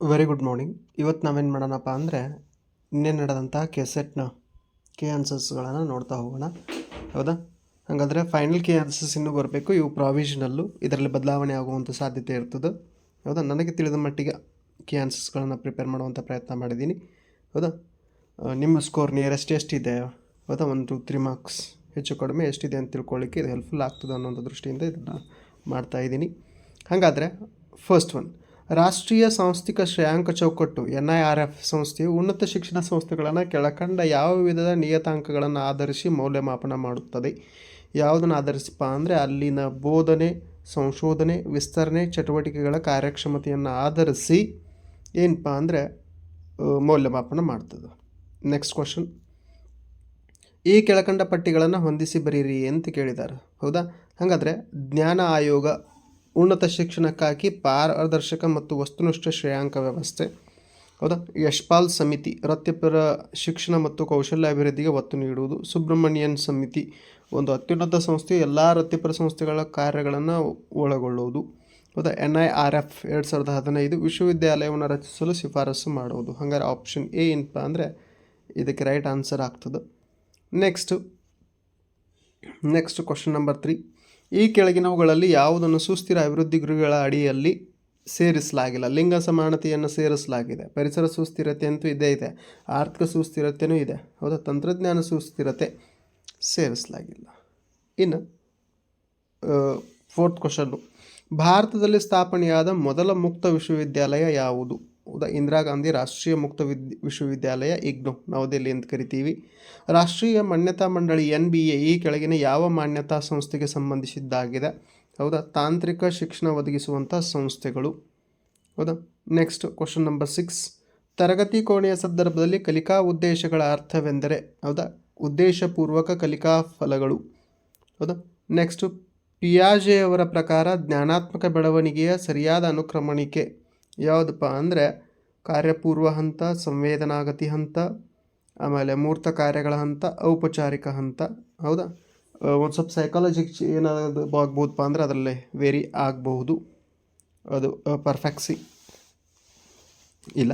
Very good morning ಇವತ್ತು ನಾವೇನು ಮಾಡೋಣಪ್ಪ ಅಂದರೆ ನಿನ್ನೆ ನಡೆದಂಥ ಕೆಸೆಟ್ನ, ಕೆ ಆನ್ಸರ್ಸ್ಗಳನ್ನು ನೋಡ್ತಾ ಹೋಗೋಣ. ಹೌದಾ? ಹಾಗಾದರೆ ಫೈನಲ್ ಕೆ ಆನ್ಸರ್ಸ್ ಇನ್ನೂ ಬರಬೇಕು. ಇವು ಪ್ರಾವಿಷನಲ್ಲು ಇದರಲ್ಲಿ ಬದಲಾವಣೆ ಆಗುವಂಥ ಸಾಧ್ಯತೆ ಇರ್ತದೆ. ಹೌದಾ? ನನಗೆ ತಿಳಿದ ಮಟ್ಟಿಗೆ ಕೆ ಆನ್ಸರ್ಸ್ಗಳನ್ನು ಪ್ರಿಪೇರ್ ಮಾಡುವಂಥ ಪ್ರಯತ್ನ ಮಾಡಿದ್ದೀನಿ. ಹೌದಾ? ನಿಮ್ಮ ಸ್ಕೋರ್ ನಿಯರೆಸ್ಟ್ ಎಷ್ಟಿದೆ? ಹೌದಾ? ಒಂದು ತ್ರೀ ಮಾರ್ಕ್ಸ್ ಹೆಚ್ಚು ಕಡಿಮೆ ಎಷ್ಟಿದೆ ಅಂತ ತಿಳ್ಕೊಳ್ಳಿಕ್ಕೆ ಇದು ಹೆಲ್ಪ್ಫುಲ್ ಆಗ್ತದೆ ಅನ್ನೋಂಥ ದೃಷ್ಟಿಯಿಂದ ಇದನ್ನು ಮಾಡ್ತಾ ಇದ್ದೀನಿ. ಹಾಗಾದರೆ ಫಸ್ಟ್ ಒನ್ ರಾಷ್ಟ್ರೀಯ ಸಾಂಸ್ಥಿಕ ಶ್ರೇಯಾಂಕ ಚೌಕಟ್ಟು ಎನ್ ಐ ಆರ್ ಎಫ್ ಸಂಸ್ಥೆಯು ಉನ್ನತ ಶಿಕ್ಷಣ ಸಂಸ್ಥೆಗಳನ್ನು ಕೆಳಕಂಡ ಯಾವ ವಿಧದ ನಿಯತಾಂಕಗಳನ್ನು ಆಧರಿಸಿ ಮೌಲ್ಯಮಾಪನ ಮಾಡುತ್ತದೆ? ಯಾವುದನ್ನು ಆಧರಿಸಿಪ್ಪ ಅಂದರೆ ಅಲ್ಲಿನ ಬೋಧನೆ, ಸಂಶೋಧನೆ, ವಿಸ್ತರಣೆ, ಚಟುವಟಿಕೆಗಳ ಕಾರ್ಯಕ್ಷಮತೆಯನ್ನು ಆಧರಿಸಿ ಏನಪ್ಪ ಅಂದರೆ ಮೌಲ್ಯಮಾಪನ ಮಾಡ್ತದೆ. ನೆಕ್ಸ್ಟ್ ಕ್ವಶನ್ ಈ ಕೆಳಕಂಡ ಪಟ್ಟಿಗಳನ್ನು ಹೊಂದಿಸಿ ಬರೀರಿ ಅಂತ ಕೇಳಿದ್ದಾರೆ ಹೌದಾ? ಹಾಗಾದರೆ ಜ್ಞಾನ ಆಯೋಗ ಉನ್ನತ ಶಿಕ್ಷಣಕ್ಕಾಗಿ ಪಾರದರ್ಶಕ ಮತ್ತು ವಸ್ತುನಿಷ್ಠ ಶ್ರೇಯಾಂಕ ವ್ಯವಸ್ಥೆ. ಹೌದಾ? ಯಶ್ಪಾಲ್ ಸಮಿತಿ, ವೃತ್ತಿಪರ ಶಿಕ್ಷಣ ಮತ್ತು ಕೌಶಲ್ಯ ಅಭಿವೃದ್ಧಿಗೆ ಒತ್ತು ನೀಡುವುದು. ಸುಬ್ರಹ್ಮಣ್ಯನ್ ಸಮಿತಿ, ಒಂದು ಅತ್ಯುನ್ನತ ಸಂಸ್ಥೆ. ಎಲ್ಲ ವೃತ್ತಿಪರ ಸಂಸ್ಥೆಗಳ ಕಾರ್ಯಗಳನ್ನು ಒಳಗೊಳ್ಳುವುದು. ಹೌದಾ? ಎನ್ ಐ ಆರ್ ಎಫ್ ಎರಡು ಸಾವಿರದ ಹದಿನೈದು ವಿಶ್ವವಿದ್ಯಾಲಯವನ್ನು ರಚಿಸಲು ಶಿಫಾರಸು ಮಾಡುವುದು. ಹಾಗಾದ್ರೆ ಆಪ್ಷನ್ ಎ ಏನಪ್ಪ ಅಂದರೆ ಇದಕ್ಕೆ ರೈಟ್ ಆನ್ಸರ್ ಆಗ್ತದೆ. Next, next question number three. ಈ ಕೆಳಗಿನವುಗಳಲ್ಲಿ ಯಾವುದನ್ನು ಸುಸ್ಥಿರ ಅಭಿವೃದ್ಧಿ ಗುರಿಗಳ ಅಡಿಯಲ್ಲಿ ಸೇರಿಸಲಾಗಿಲ್ಲ, ಲಿಂಗ ಸಮಾನತೆಯನ್ನು ಸೇರಿಸಲಾಗಿದೆ, ಪರಿಸರ ಸುಸ್ಥಿರತೆ ಅಂತೂ ಇದೇ ಇದೆ, ಆರ್ಥಿಕ ಸುಸ್ಥಿರತೆಯೂ ಇದೆ, ಹೌದಾ, ತಂತ್ರಜ್ಞಾನ ಸುಸ್ಥಿರತೆ ಸೇರಿಸಲಾಗಿಲ್ಲ. ಇನ್ನು ಫೋರ್ತ್ ಕ್ವಶನ್ನು ಭಾರತದಲ್ಲಿ ಸ್ಥಾಪನೆಯಾದ ಮೊದಲ ಮುಕ್ತ ವಿಶ್ವವಿದ್ಯಾಲಯ ಯಾವುದು? ಹೌದಾ? ಇಂದಿರಾ ಗಾಂಧಿ ರಾಷ್ಟ್ರೀಯ ಮುಕ್ತ ವಿದ್, ವಿಶ್ವವಿದ್ಯಾಲಯ, ಇಗ್ನೋ, ನವದೆಹಲಿ ಅಂತ ಕರಿತೀವಿ. ರಾಷ್ಟ್ರೀಯ ಮಾನ್ಯತಾ ಮಂಡಳಿ, ಎನ್ ಬಿ ಎ, ಈ ಕೆಳಗಿನ ಯಾವ ಮಾನ್ಯತಾ ಸಂಸ್ಥೆಗೆ ಸಂಬಂಧಿಸಿದ್ದಾಗಿದೆ? ಹೌದಾ? ತಾಂತ್ರಿಕ ಶಿಕ್ಷಣ ಒದಗಿಸುವಂಥ ಸಂಸ್ಥೆಗಳು. ಹೌದಾ? ನೆಕ್ಸ್ಟ್ ಕ್ವಶನ್ ನಂಬರ್ ಸಿಕ್ಸ್ ತರಗತಿ ಕೋಣೆಯ ಸಂದರ್ಭದಲ್ಲಿ ಕಲಿಕಾ ಉದ್ದೇಶಗಳ ಅರ್ಥವೆಂದರೆ, ಹೌದಾ? ಉದ್ದೇಶಪೂರ್ವಕ ಕಲಿಕಾ ಫಲಗಳು. ಹೌದಾ? ನೆಕ್ಸ್ಟು ಪಿಯಾಜೆ ಅವರ ಪ್ರಕಾರ ಜ್ಞಾನಾತ್ಮಕ ಬೆಳವಣಿಗೆಯ ಸರಿಯಾದ ಅನುಕ್ರಮಣಿಕೆ ಯಾವುದಪ್ಪ ಅಂದರೆ ಕಾರ್ಯಪೂರ್ವ ಹಂತ, ಸಂವೇದನಾಗತಿ ಹಂತ, ಆಮೇಲೆ ಮೂರ್ತ ಕಾರ್ಯಗಳ ಹಂತ, ಔಪಚಾರಿಕ ಹಂತ. ಹೌದಾ? ಒಂದು ಸ್ವಲ್ಪ ಸೈಕಾಲಜಿ ಏನಾದ್ರು ಆಗ್ಬೋದಪ್ಪ ಅಂದರೆ ಅದರಲ್ಲಿ ವೇರಿ ಆಗಬಹುದು. ಅದು ಪರ್ಫೆಕ್ಸಿ ಇಲ್ಲ.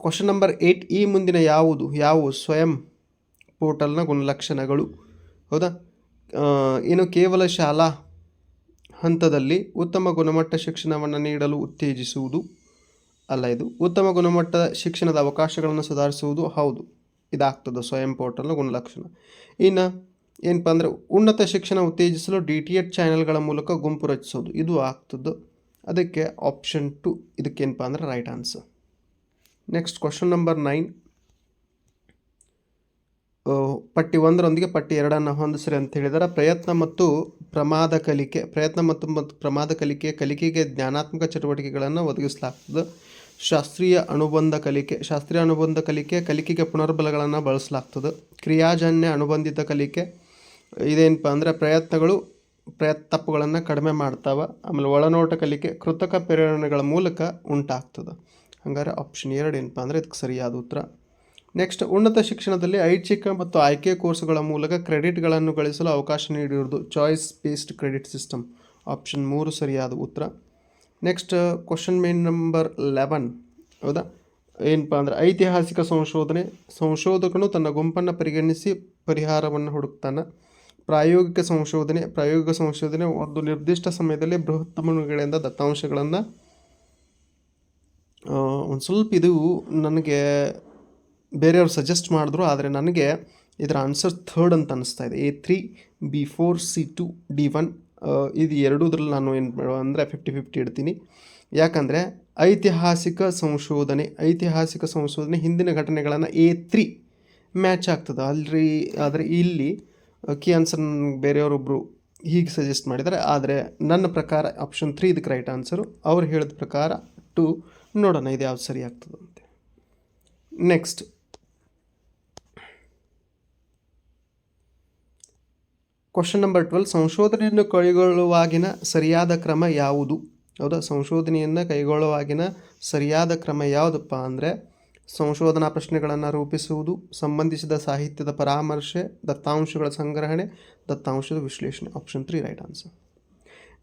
ಕ್ವಶನ್ ನಂಬರ್ ಏಯ್ಟ್ ಈ ಮುಂದಿನ ಯಾವುದು? ಯಾವು? ಸ್ವಯಂ ಪೋರ್ಟಲ್ನ ಗುಣಲಕ್ಷಣಗಳು. ಹೌದಾ? ಏನು ಕೇವಲ ಶಾಲಾ ಹಂತದಲ್ಲಿ ಉತ್ತಮ ಗುಣಮಟ್ಟ ಶಿಕ್ಷಣವನ್ನು ನೀಡಲು ಉತ್ತೇಜಿಸುವುದು. ಅಲ್ಲ, ಇದು ಉತ್ತಮ ಗುಣಮಟ್ಟದ ಶಿಕ್ಷಣದ ಅವಕಾಶಗಳನ್ನು ಸುಧಾರಿಸುವುದು ಹೌದು. ಇದಾಗ್ತದೆ ಸ್ವಯಂ ಪೋರ್ಟಲ್ನ ಗುಣಲಕ್ಷಣ. ಇನ್ನು ಏನಪ್ಪ ಅಂದರೆ ಉನ್ನತ ಶಿಕ್ಷಣ ಉತ್ತೇಜಿಸಲು ಡಿ ಟಿ ಎಚ್ ಚಾನೆಲ್ಗಳ ಮೂಲಕ ಗುಂಪು ರಚಿಸೋದು. ಇದು ಆಗ್ತದ್ದು ಅದಕ್ಕೆ ಆಪ್ಷನ್ ಟು ಇದಕ್ಕೇನಪ್ಪ ಅಂದರೆ right answer next question number nine ಪಟ್ಟಿ ಒಂದರೊಂದಿಗೆ ಪಟ್ಟಿ ಎರಡನ್ನು ಹೊಂದಿಸ್ರಿ ಅಂತ ಹೇಳಿದರೆ. ಪ್ರಯತ್ನ ಮತ್ತು ಪ್ರಮಾದ ಕಲಿಕೆ, ಪ್ರಯತ್ನ ಮತ್ತು ಮತ್ತು ಪ್ರಮಾದ ಕಲಿಕೆ, ಕಲಿಕೆಗೆ ಜ್ಞಾನಾತ್ಮಕ ಚಟುವಟಿಕೆಗಳನ್ನು ಒದಗಿಸಲಾಗ್ತದೆ. ಶಾಸ್ತ್ರೀಯ ಅನುಬಂಧ ಕಲಿಕೆ, ಶಾಸ್ತ್ರೀಯ ಅನುಬಂಧ ಕಲಿಕೆ ಕಲಿಕೆಗೆ ಪುನರ್ಬಲಗಳನ್ನು ಬಳಸಲಾಗ್ತದೆ. ಕ್ರಿಯಾಜನ್ಯ ಅನುಬಂಧಿತ ಕಲಿಕೆ, ಇದೇನಪ್ಪ ಅಂದರೆ ಪ್ರಯತ್ನಗಳು, ಪ್ರಯತ್ ತಪ್ಪುಗಳನ್ನು ಕಡಿಮೆ ಮಾಡ್ತಾವೆ. ಆಮೇಲೆ ಒಳನೋಟ ಕಲಿಕೆ ಕೃತಕ ಪ್ರೇರಣೆಗಳ ಮೂಲಕ ಉಂಟಾಗ್ತದೆ. ಹಂಗಾರೆ ಆಪ್ಷನ್ ಎರಡು ಏನಪ್ಪ ಅಂದರೆ ಇದಕ್ಕೆ ಸರಿಯಾದ ಉತ್ತರ. ನೆಕ್ಸ್ಟ್ ಉನ್ನತ ಶಿಕ್ಷಣದಲ್ಲಿ ಐಚ್ಛಿಕ ಮತ್ತು ಆಯ್ಕೆ ಕೋರ್ಸ್ಗಳ ಮೂಲಕ ಕ್ರೆಡಿಟ್ಗಳನ್ನು ಗಳಿಸಲು ಅವಕಾಶ ನೀಡಿರುವುದು choice based credit system option ಮೂರು ಸರಿಯಾದ ಉತ್ತರ. Next question main number eleven ಹೌದಾ? ಏನಪ್ಪ ಅಂದರೆ ಐತಿಹಾಸಿಕ ಸಂಶೋಧನೆ, ಸಂಶೋಧಕನು ತನ್ನ ಗುಂಪನ್ನು ಪರಿಗಣಿಸಿ ಪರಿಹಾರವನ್ನು ಹುಡುಕ್ತಾನೆ. ಪ್ರಾಯೋಗಿಕ ಸಂಶೋಧನೆ ಪ್ರಾಯೋಗಿಕ ಸಂಶೋಧನೆ ಒಂದು ನಿರ್ದಿಷ್ಟ ಸಮಯದಲ್ಲಿ ಬೃಹತ್ ಮನುಗಳಿಂದ ದತ್ತಾಂಶಗಳನ್ನು ಒಂದು ಸ್ವಲ್ಪ ಇದು ನನಗೆ ಬೇರೆಯವ್ರು ಸಜೆಸ್ಟ್ ಮಾಡಿದ್ರು, ಆದರೆ ನನಗೆ ಇದರ ಆನ್ಸರ್ ಥರ್ಡ್ ಅಂತ ಅನ್ನಿಸ್ತಾ ಇದೆ. A three B four C two D one ಇದು ಎರಡೂದ್ರಲ್ಲಿ ನಾನು ಏನು ಅಂದರೆ ಫಿಫ್ಟಿ ಫಿಫ್ಟಿ ಇಡ್ತೀನಿ. ಯಾಕಂದರೆ ಐತಿಹಾಸಿಕ ಸಂಶೋಧನೆ ಐತಿಹಾಸಿಕ ಸಂಶೋಧನೆ ಹಿಂದಿನ ಘಟನೆಗಳನ್ನು ಎ ತ್ರೀ ಮ್ಯಾಚ್ ಆಗ್ತದೆ. ಅಲ್ರಿ, ಆದರೆ ಇಲ್ಲಿ ಕಿ ಆನ್ಸರ್ ಬೇರೆಯವರೊಬ್ಬರು ಹೀಗೆ ಸಜೆಸ್ಟ್ ಮಾಡಿದ್ದಾರೆ ಆದರೆ ನನ್ನ ಪ್ರಕಾರ ಆಪ್ಷನ್ ತ್ರೀ ಇದಕ್ಕೆ ರೈಟ್ ಆನ್ಸರು ಅವ್ರು ಹೇಳಿದ ಪ್ರಕಾರ ಟು ನೋಡೋಣ, ಇದು ಯಾವ್ದು ಸರಿ ಆಗ್ತದೆ ನೆಕ್ಸ್ಟ್ ಕ್ವಶನ್ ನಂಬರ್ ಟ್ವೆಲ್ ಸಂಶೋಧನೆಯನ್ನು ಕೈಗೊಳ್ಳುವಾಗಿನ ಸರಿಯಾದ ಕ್ರಮ ಯಾವುದು? ಹೌದಾ? ಸಂಶೋಧನೆಯನ್ನು ಕೈಗೊಳ್ಳುವಾಗಿನ ಸರಿಯಾದ ಕ್ರಮ ಯಾವುದಪ್ಪ ಅಂದರೆ, ಸಂಶೋಧನಾ ಪ್ರಶ್ನೆಗಳನ್ನು ರೂಪಿಸುವುದು, ಸಂಬಂಧಿಸಿದ ಸಾಹಿತ್ಯದ ಪರಾಮರ್ಶೆ, ದತ್ತಾಂಶಗಳ ಸಂಗ್ರಹಣೆ, ದತ್ತಾಂಶದ ವಿಶ್ಲೇಷಣೆ option three right answer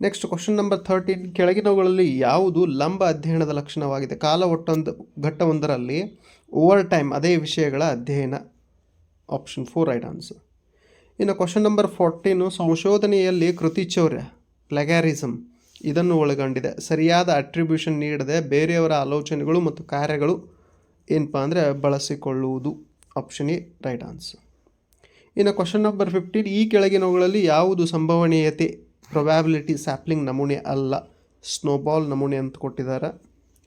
next question number thirteen ಕೆಳಗಿನವುಗಳಲ್ಲಿ ಯಾವುದು ಲಂಬ ಅಧ್ಯಯನದ ಲಕ್ಷಣವಾಗಿದೆ? ಕಾಲ ಒಟ್ಟೊಂದು, ಘಟ್ಟವೊಂದರಲ್ಲಿ ಓವರ್ ಟೈಮ್ ಅದೇ ವಿಷಯಗಳ ಅಧ್ಯಯನ. ಆಪ್ಷನ್ ಫೋರ್ ರೈಟ್ ಆನ್ಸರ್ ಇನ್ನು ಕ್ವಶನ್ ನಂಬರ್ ಫೋರ್ಟೀನು ಸಂಶೋಧನೆಯಲ್ಲಿ ಕೃತಿಚೌರ್ಯ ಪ್ಲೆಗ್ಯಾರಿಸಮ್ ಇದನ್ನು ಒಳಗೊಂಡಿದೆ. ಸರಿಯಾದ ಅಟ್ರಿಬ್ಯೂಷನ್ ನೀಡದೆ ಬೇರೆಯವರ ಆಲೋಚನೆಗಳು ಮತ್ತು ಕಾರ್ಯಗಳು ಏನಪ್ಪ ಅಂದರೆ ಬಳಸಿಕೊಳ್ಳುವುದು. ಆಪ್ಷನ್ ಎ ರೈಟ್ ಆನ್ಸರ್ ಇನ್ನು ಕ್ವಶನ್ ನಂಬರ್ ಫಿಫ್ಟೀನ್ ಈ ಕೆಳಗಿನವುಗಳಲ್ಲಿ ಯಾವುದು ಸಂಭವನೀಯತೆ? ಪ್ರೊಬ್ಯಾಬಿಲಿಟಿ ಸ್ಯಾಪ್ಲಿಂಗ್ ನಮೂನೆ ಅಲ್ಲ. ಸ್ನೋಬಾಲ್ ನಮೂನೆ ಅಂತ ಕೊಟ್ಟಿದ್ದಾರೆ.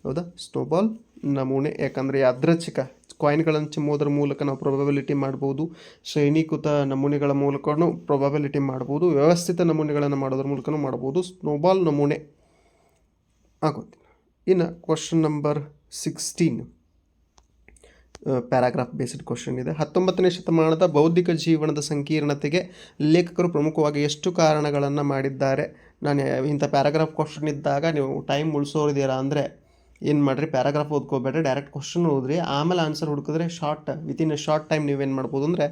ಹೌದಾ? ಸ್ನೋಬಾಲ್ ನಮೂನೆ. ಯಾಕಂದರೆ ಯಾದೃಚ್ಛಿಕ ಕಾಯಿನ್ಗಳನ್ನು ಚಿಮ್ಮೋದ್ರ ಮೂಲಕ ನಾವು ಪ್ರೊಬಬಿಲಿಟಿ ಮಾಡ್ಬೋದು. ಶ್ರೇಣೀಕೃತ ನಮೂನೆಗಳ ಮೂಲಕನೂ ಪ್ರೊಬಬಿಲಿಟಿ ಮಾಡ್ಬೋದು. ವ್ಯವಸ್ಥಿತ ನಮೂನೆಗಳನ್ನು ಮಾಡೋದ್ರ ಮೂಲಕನೂ ಮಾಡ್ಬೋದು. ಸ್ನೋಬಾಲ್ ನಮೂನೆ. ಆಗುತ್ತೆ ಇನ್ನು question number sixteen paragraph based question ಇದೆ. ಹತ್ತೊಂಬತ್ತನೇ ಶತಮಾನದ ಬೌದ್ಧಿಕ ಜೀವನದ ಸಂಕೀರ್ಣತೆಗೆ ಲೇಖಕರು ಪ್ರಮುಖವಾಗಿ ಎಷ್ಟು ಕಾರಣಗಳನ್ನು ಮಾಡಿದ್ದಾರೆ? ನಾನು ಇಂಥ ಪ್ಯಾರಾಗ್ರಾಫ್ ಕ್ವಶನ್ ಇದ್ದಾಗ ನೀವು ಟೈಮ್ ಉಳಿಸೋರಿದ್ದೀರಾ ಅಂದರೆ ಏನು ಮಾಡಿರಿ? ಪ್ಯಾರಾಗ್ರಾಫ್ ಓದ್ಕೋಬೇಡ್ರಿ ಡೈರೆಕ್ಟ್ ಕ್ವಶನ್ ಓದ್ರಿ. ಆಮೇಲೆ answer ಹುಡುಕಿದ್ರೆ short within a short time ನೀವೇನು ಮಾಡ್ಬೋದು ಅಂದರೆ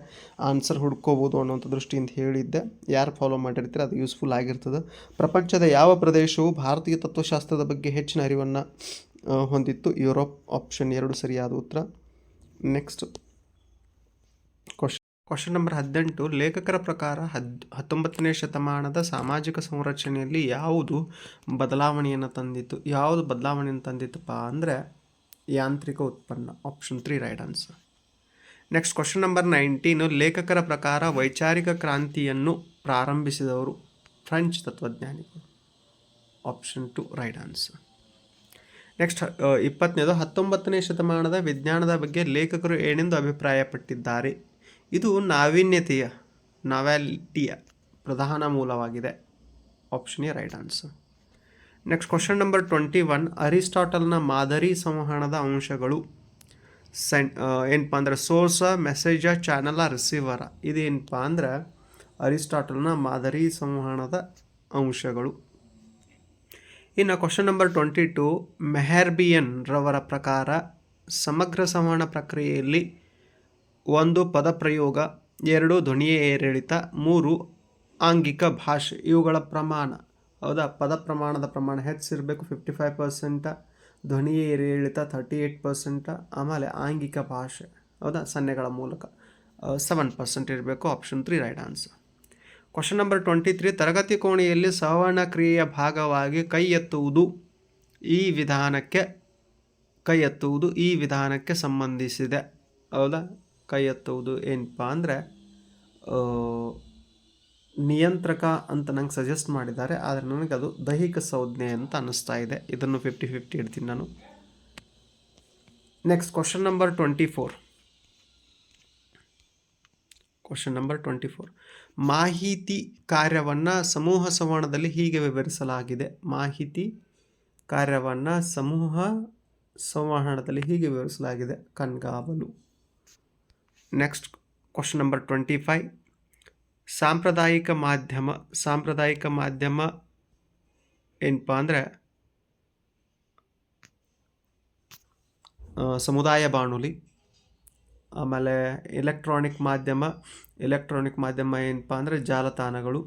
ಆನ್ಸರ್ ಹುಡ್ಕೋಬೋದು ಅನ್ನೋಂಥ ದೃಷ್ಟಿಯಿಂದ ಹೇಳಿದ್ದೆ. ಯಾರು ಫಾಲೋ ಮಾಡಿರ್ತೀರ, ಅದು ಯೂಸ್ಫುಲ್ ಆಗಿರ್ತದೆ. ಪ್ರಪಂಚದ ಯಾವ ಪ್ರದೇಶವು ಭಾರತೀಯ ತತ್ವಶಾಸ್ತ್ರದ ಬಗ್ಗೆ ಹೆಚ್ಚಿನ ಅರಿವನ್ನು ಹೊಂದಿತ್ತು? ಯುರೋಪ್ ಆಪ್ಷನ್ ಎರಡು ಸರಿಯಾದ ಉತ್ತರ. ನೆಕ್ಸ್ಟ್ ಕ್ವಶನ್ ಕ್ವಶನ್ ನಂಬರ್ ಹದಿನೆಂಟು, ಲೇಖಕರ ಪ್ರಕಾರ ಹದ್ ಹತ್ತೊಂಬತ್ತನೇ ಶತಮಾನದ ಸಾಮಾಜಿಕ ಸಂರಚನೆಯಲ್ಲಿ ಯಾವುದು ಬದಲಾವಣೆಯನ್ನು ತಂದಿತ್ತು? ಯಾವುದು ಬದಲಾವಣೆಯನ್ನು ತಂದಿತ್ತಪ್ಪ ಅಂದರೆ ಯಾಂತ್ರಿಕ ಉತ್ಪನ್ನ option three right answer next question number nineteen ಲೇಖಕರ ಪ್ರಕಾರ ವೈಚಾರಿಕ ಕ್ರಾಂತಿಯನ್ನು ಪ್ರಾರಂಭಿಸಿದವರು French ತತ್ವಜ್ಞಾನಿಗಳು. Option two right answer next ಇಪ್ಪತ್ತನೇದು, ಹತ್ತೊಂಬತ್ತನೇ ಶತಮಾನದ ವಿಜ್ಞಾನದ ಬಗ್ಗೆ ಲೇಖಕರು ಏನೆಂದು ಅಭಿಪ್ರಾಯಪಟ್ಟಿದ್ದಾರೆ? ಇದು ನಾವೀನ್ಯತೆಯ, ನಾವ್ಯಾಲಿಟಿಯ ಪ್ರಧಾನ ಮೂಲವಾಗಿದೆ. Option A right answer next question number twenty one ಅರಿಸ್ಟಾಟಲ್ನ ಮಾದರಿ ಸಂವಹನದ ಅಂಶಗಳು. ಸೆನ್ ಏನಪ್ಪ ಅಂದ್ರೆ ಸೋರ್ಸ ಮೆಸೇಜ ಚಾನಲ ರಿಸೀವರ ಇದೇನಪ್ಪ ಅಂದ್ರೆ ಅರಿಸ್ಟಾಟಲ್ನ ಮಾದರಿ ಸಂವಹನದ ಅಂಶಗಳು. ಇನ್ನು question number twenty two Mehrabian ರವರ ಪ್ರಕಾರ ಸಮಗ್ರ ಸಂವಹನ ಪ್ರಕ್ರಿಯೆಯಲ್ಲಿ ಒಂದು ಪದಪ್ರಯೋಗ, ಎರಡು ಧ್ವನಿಯ ಏರಿಳಿತ, ಮೂರು ಆಂಗಿಕ ಭಾಷೆ. ಇವುಗಳ ಪ್ರಮಾಣ. ಹೌದಾ? ಪದ ಪ್ರಮಾಣದ ಪ್ರಮಾಣ ಹೆಚ್ಚಿರಬೇಕು. ಫಿಫ್ಟಿ ಫೈವ್ ಪರ್ಸೆಂಟ ಧ್ವನಿಯ ಏರಿಳಿತ ತರ್ಟಿ ಏಯ್ಟ್ ಪರ್ಸೆಂಟ ಆಮೇಲೆ ಆಂಗಿಕ ಭಾಷೆ. ಹೌದಾ? ಸನ್ನೆಗಳ ಮೂಲಕ. ಸೆವೆನ್ ಪರ್ಸೆಂಟ್ ಇರಬೇಕು. Option three right answer question number twenty three ತರಗತಿ ಕೋಣೆಯಲ್ಲಿ ಸವರ್ಣ ಕ್ರಿಯೆಯ ಭಾಗವಾಗಿ ಕೈ ಎತ್ತುವುದು ಈ ವಿಧಾನಕ್ಕೆ, ಕೈ ಎತ್ತುವುದು ಈ ವಿಧಾನಕ್ಕೆ ಸಂಬಂಧಿಸಿದೆ. ಹೌದಾ? ಕೈ ಎತ್ತುವುದು ಏನಪ್ಪ ಅಂದರೆ ನಿಯಂತ್ರಕ ಅಂತ ನಂಗೆ ಸಜೆಸ್ಟ್ ಮಾಡಿದ್ದಾರೆ, ಆದರೆ ನನಗೆ ಅದು ದೈಹಿಕ ಸಂಜ್ಞೆ ಅಂತ ಅನ್ನಿಸ್ತಾ ಇದೆ. ಇದನ್ನು ಫಿಫ್ಟಿ ಫಿಫ್ಟಿ ಇಡ್ತೀನಿ ನಾನು. Next question number twenty four question number twenty four ಮಾಹಿತಿ ಕಾರ್ಯವನ್ನು ಸಮೂಹ ಸಂವಹನದಲ್ಲಿ ಹೀಗೆ ವಿವರಿಸಲಾಗಿದೆ. ಮಾಹಿತಿ ಕಾರ್ಯವನ್ನು ಸಮೂಹ ಸಂವಹನದಲ್ಲಿ ಹೀಗೆ ವಿವರಿಸಲಾಗಿದೆ. ಕಣ್ಗಾವಲು. Next question number twenty five ಸಾಂಪ್ರದಾಯಿಕ ಮಾಧ್ಯಮ ಸಾಂಪ್ರದಾಯಿಕ ಮಾಧ್ಯಮ ಏನಪ್ಪ ಅಂದರೆ ಸಮುದಾಯ ಬಾಣುಲಿ ಆಮೇಲೆ ಎಲೆಕ್ಟ್ರಾನಿಕ್ ಮಾಧ್ಯಮ ಎಲೆಕ್ಟ್ರಾನಿಕ್ ಮಾಧ್ಯಮ ಏನಪ್ಪ ಅಂದರೆ ಜಾಲತಾಣಗಳು,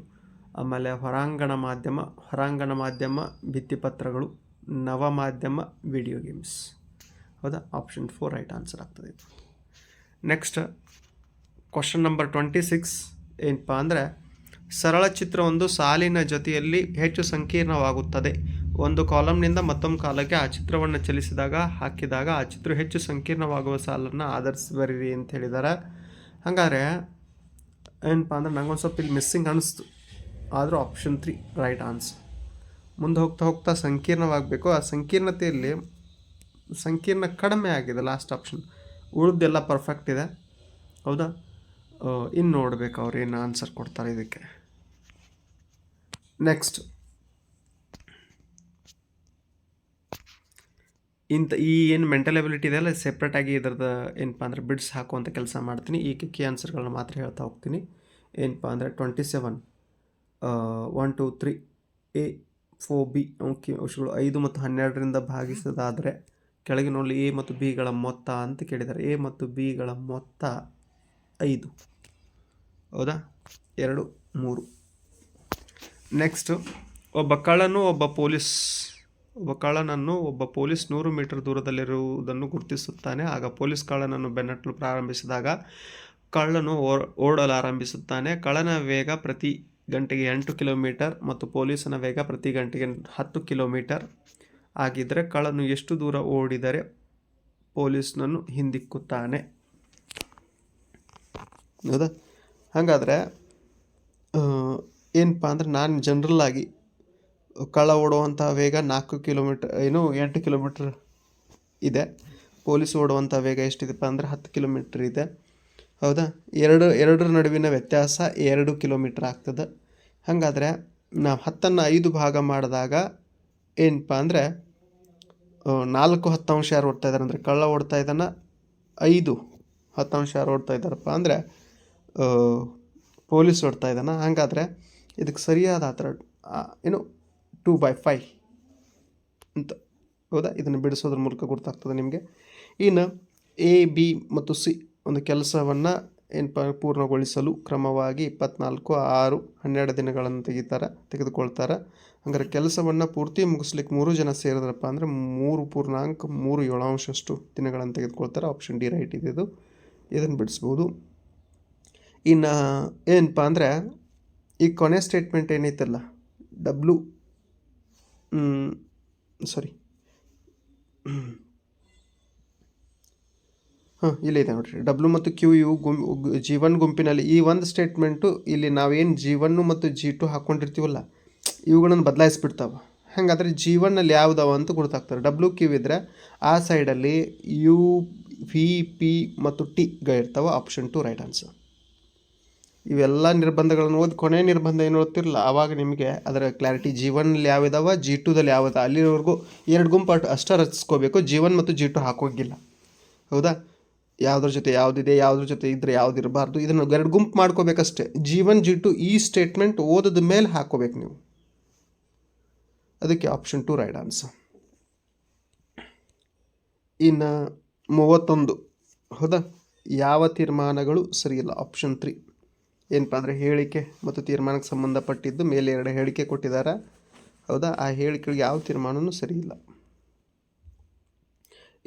ಆಮೇಲೆ ಹೊರಾಂಗಣ ಮಾಧ್ಯಮ ಹೊರಾಂಗಣ ಮಾಧ್ಯಮ ಭಿತ್ತಿಪತ್ರಗಳು ನವ ಮಾಧ್ಯಮ ವಿಡಿಯೋ ಗೇಮ್ಸ್ ಹೌದಾ? ಆಪ್ಷನ್ ಫೋರ್ ರೈಟ್ ಆನ್ಸರ್ ಆಗ್ತದೆ. Next question number twenty six ಏನಪ್ಪ ಅಂದರೆ, ಸರಳ ಚಿತ್ರವೊಂದು ಸಾಲಿನ ಜೊತೆಯಲ್ಲಿ ಹೆಚ್ಚು ಸಂಕೀರ್ಣವಾಗುತ್ತದೆ. ಒಂದು ಕಾಲಮ್ನಿಂದ ಮತ್ತೊಂದು ಕಾಲಕ್ಕೆ ಆ ಚಿತ್ರವನ್ನು ಚಲಿಸಿದಾಗ, ಹಾಕಿದಾಗ ಆ ಚಿತ್ರ ಹೆಚ್ಚು ಸಂಕೀರ್ಣವಾಗುವ ಸಾಲನ್ನು ಆಧರಿಸಿ ಬರೀರಿ ಅಂತ ಹೇಳಿದ್ದಾರೆ ಹಾಗಾದರೆ ಏನಪ್ಪ ಅಂದ್ರೆ ನಂಗೊಂದು ಸ್ವಲ್ಪ ಇಲ್ಲಿ ಮಿಸ್ಸಿಂಗ್ ಅನ್ನಿಸ್ತು ಆದರೂ ಆಪ್ಷನ್ ತ್ರೀ ರೈಟ್ ಆನ್ಸರ್ ಮುಂದೆ ಹೋಗ್ತಾ ಹೋಗ್ತಾ ಸಂಕೀರ್ಣವಾಗಬೇಕು. ಆ ಸಂಕೀರ್ಣತೆಯಲ್ಲಿ, ಸಂಕೀರ್ಣ ಕಡಿಮೆ ಆಗಿದೆ ಲಾಸ್ಟ್ ಆಪ್ಷನ್ ಉಳಿದೆಲ್ಲ ಪರ್ಫೆಕ್ಟ್ ಇದೆ. ಹೌದಾ? ಇನ್ನು ನೋಡ್ಬೇಕು ಅವ್ರು ಏನು ಆನ್ಸರ್ ಕೊಡ್ತಾರೆ ಇದಕ್ಕೆ. ನೆಕ್ಸ್ಟ್ ಇಂಥ ಈ ಏನು ಮೆಂಟಲ್ ಎಬಿಲಿಟಿ ಇದೆಯಲ್ಲ ಸೆಪ್ರೇಟಾಗಿ ಇದ್ರದ್ದು ಏನಪ್ಪ ಅಂದರೆ ಬಿಡ್ಸ್ ಹಾಕುವಂಥ ಕೆಲಸ ಮಾಡ್ತೀನಿ. ಈ ಕಿ ಆನ್ಸರ್ಗಳನ್ನ ಮಾತ್ರ ಹೇಳ್ತಾ ಹೋಗ್ತೀನಿ. ಏನಪ್ಪ ಅಂದರೆ twenty seven one two three A four B ಅಂಕಿ ಅಂಶಗಳು ಐದು ಮತ್ತು ಹನ್ನೆರಡರಿಂದ ಭಾಗಿಸೋದಾದರೆ ಕೆಳಗಿನಲ್ಲಿ ಎ ಮತ್ತು ಬಿಗಳ ಮೊತ್ತ ಅಂತ ಕೇಳಿದ್ದಾರೆ. ಎ ಮತ್ತು ಬಿಗಳ ಮೊತ್ತ ಐದು. ಹೌದಾ? ಎರಡು, ಮೂರು. ನೆಕ್ಸ್ಟು ಒಬ್ಬ ಕಳ್ಳನು ಒಬ್ಬ ಪೊಲೀಸ್. ಒಬ್ಬ ಕಳ್ಳನನ್ನು ಒಬ್ಬ ಪೊಲೀಸ್ ನೂರು ಮೀಟರ್ ದೂರದಲ್ಲಿರುವುದನ್ನು ಗುರುತಿಸುತ್ತಾನೆ. ಆಗ ಪೊಲೀಸ್ ಕಳ್ಳನನ್ನು ಬೆನ್ನಟ್ಟಲು ಪ್ರಾರಂಭಿಸಿದಾಗ ಕಳ್ಳನು ಓ- ಓಡಲಾರಂಭಿಸುತ್ತಾನೆ ಕಳ್ಳನ ವೇಗ ಪ್ರತಿ ಗಂಟೆಗೆ ಎಂಟು ಕಿಲೋಮೀಟರ್ ಮತ್ತು ಪೊಲೀಸನ ವೇಗ ಪ್ರತಿ ಗಂಟೆಗೆ ಹತ್ತು ಕಿಲೋಮೀಟರ್ ಆಗಿದ್ದರೆ ಕಳ್ಳನು ಎಷ್ಟು ದೂರ ಓಡಿದರೆ ಪೊಲೀಸ್ನನ್ನು ಹಿಂದಿಕ್ಕುತ್ತಾನೆ. ಹೌದಾ? ಹಾಗಾದರೆ ಏನಪ್ಪ ಅಂದ್ರೆ ನಾನು ಜನರಲ್ ಆಗಿ ಕಳ್ಳ ಓಡುವಂಥ ವೇಗ ನಾಲ್ಕು ಕಿಲೋಮೀಟ್ರ್ ಏನು ಎಂಟು ಕಿಲೋಮೀಟ್ರ್ ಇದೆ. ಪೊಲೀಸ್ ಓಡುವಂಥ ವೇಗ ಎಷ್ಟಿದೆಪ್ಪ ಅಂದರೆ ಹತ್ತು ಕಿಲೋಮೀಟ್ರ್ ಇದೆ. ಹೌದಾ? ಎರಡು, ಎರಡರ ನಡುವಿನ ವ್ಯತ್ಯಾಸ ಎರಡು ಕಿಲೋಮೀಟ್ರ್ ಆಗ್ತದೆ. ಹಾಗಾದರೆ ನಾವು ಹತ್ತನ್ನು ಐದು ಭಾಗ ಮಾಡಿದಾಗ ಏನಪ್ಪ ಅಂದರೆ ನಾಲ್ಕು ಹತ್ತಾಂಶ ಯಾರು ಓಡ್ತಾ ಇದ್ದಾರೆ ಅಂದರೆ ಕಳ್ಳ ಓಡ್ತಾ ಇದ್ದಾನೆ ಐದು ಹತ್ತಾಂಶ ಯಾರು ಓಡ್ತಾ ಇದ್ದಾರಪ್ಪ ಅಂದರೆ ಪೊಲೀಸ್ ಹೊಡ್ತಾ ಇದ್ದಾನೆ? ಹಾಗಾದರೆ ಇದಕ್ಕೆ ಸರಿಯಾದ ಆ ಥರ ಏನು ಟೂ ಬೈ ಫೈ ಅಂತ, ಹೌದಾ? ಇದನ್ನು ಬಿಡಿಸೋದ್ರ ಮೂಲಕ ಗೊತ್ತಾಗ್ತದೆ ನಿಮಗೆ. ಇನ್ನು ಎ ಬಿ ಮತ್ತು ಸಿ ಒಂದು ಕೆಲಸವನ್ನು ಏನಪ್ಪ ಪೂರ್ಣಗೊಳಿಸಲು ಕ್ರಮವಾಗಿ ಇಪ್ಪತ್ನಾಲ್ಕು, ಆರು, ಹನ್ನೆರಡು ದಿನಗಳನ್ನು ತೆಗಿತಾರೆ, ತೆಗೆದುಕೊಳ್ತಾರೆ. ಹಂಗಾರೆ ಕೆಲಸವನ್ನು ಪೂರ್ತಿ ಮುಗಿಸ್ಲಿಕ್ಕೆ ಮೂರು ಜನ ಸೇರಿದ್ರಪ್ಪ ಅಂದರೆ ಮೂರು ಪೂರ್ಣಾಂಕ ಮೂರು ಏಳಾಂಶಷ್ಟು ದಿನಗಳನ್ನು ತೆಗೆದುಕೊಳ್ತಾರೆ. ಆಪ್ಷನ್ ಡಿ ರೈಟ್ ಇದ್ದಿದ್ದು ಇದನ್ನು ಬಿಡಿಸ್ಬೋದು. ಇನ್ನು ಏನಪ್ಪ ಅಂದರೆ ಈ ಕೊನೆ ಸ್ಟೇಟ್ಮೆಂಟ್ ಏನೈತಲ್ಲ ಡಬ್ಲ್ಯೂ ಸಾರಿ ಹಾಂ ಇಲ್ಲಿದೆ ನೋಡಿರಿ. ಡಬ್ಲ್ಯೂ ಮತ್ತು ಕ್ಯೂ ಯು ಗುಂ ಗು- ಜಿ ಒನ್ ಗುಂಪಿನಲ್ಲಿ ಈ ಒಂದು ಸ್ಟೇಟ್ಮೆಂಟು ಇಲ್ಲಿ ನಾವೇನು ಜಿ ಒನ್ನು ಮತ್ತು ಜಿ ಟು ಹಾಕ್ಕೊಂಡಿರ್ತೀವಲ್ಲ ಇವುಗಳನ್ನು ಬದಲಾಯಿಸ್ಬಿಡ್ತಾವೆ. ಹಾಗಾದ್ರೆ ಜಿ ಒನ್ನಲ್ಲಿ ಯಾವುದವ ಅಂತ ಗುರುತಾಗ್ತಾರೆ ಡಬ್ಲ್ಯೂ ಕ್ಯೂ ಇದ್ದರೆ ಆ ಸೈಡಲ್ಲಿ ಯು ವಿ ಪಿ ಮತ್ತು ಟಿ ಗ ಇರ್ತಾವೆ. ಆಪ್ಷನ್ ಟು ರೈಟ್ ಆನ್ಸರ್ ಇವೆಲ್ಲ ನಿರ್ಬಂಧಗಳನ್ನು ಓದಿ, ಕೊನೆ ನಿರ್ಬಂಧ ಏನು ಓದ್ತಿರಲ್ಲ ಆವಾಗ ನಿಮಗೆ ಅದರ ಕ್ಲಾರಿಟಿ ಜಿ ಒನ್ನಲ್ಲಿ ಯಾವಿದಾವ ಜಿ ಟೂದಲ್ಲಿ ಯಾವ್ದು ಅಲ್ಲಿವರೆಗೂ ಎರಡು ಗುಂಪು ಅಟ್ ಅಷ್ಟೇ ರಚಿಸ್ಕೋಬೇಕು. ಜಿ ಒನ್ ಮತ್ತು ಜಿ ಟು ಹಾಕೋಗಿಲ್ಲ. ಹೌದಾ? ಯಾವುದ್ರ ಜೊತೆ ಯಾವುದಿದೆ, ಯಾವುದ್ರ ಜೊತೆ ಇದ್ದರೆ ಯಾವ್ದು ಇರಬಾರ್ದು, ಇದನ್ನು ಎರಡು ಗುಂಪು ಮಾಡ್ಕೋಬೇಕಷ್ಟೇ. ಜಿ ಒನ್ ಜಿ ಟು ಈ ಸ್ಟೇಟ್ಮೆಂಟ್ ಓದಿದ ಮೇಲೆ ಹಾಕೋಬೇಕು ನೀವು. ಅದಕ್ಕೆ ಆಪ್ಷನ್ ಟು ರೈಟ್ ಆನ್ಸರ್ ಇನ್ನು ಮೂವತ್ತೊಂದು. ಹೌದಾ? ಯಾವ ತೀರ್ಮಾನಗಳು ಸರಿಯಿಲ್ಲ ಆಪ್ಷನ್ ತ್ರೀ ಏನಪ್ಪ ಅಂದರೆ ಹೇಳಿಕೆ ಮತ್ತು ತೀರ್ಮಾನಕ್ಕೆ ಸಂಬಂಧಪಟ್ಟಿದ್ದು ಮೇಲೆ ಎರಡು ಹೇಳಿಕೆ ಕೊಟ್ಟಿದ್ದಾರೆ. ಹೌದಾ? ಆ ಹೇಳಿಕೆಗಳಿಗೆ ಯಾವ ತೀರ್ಮಾನವೂ ಸರಿಯಿಲ್ಲ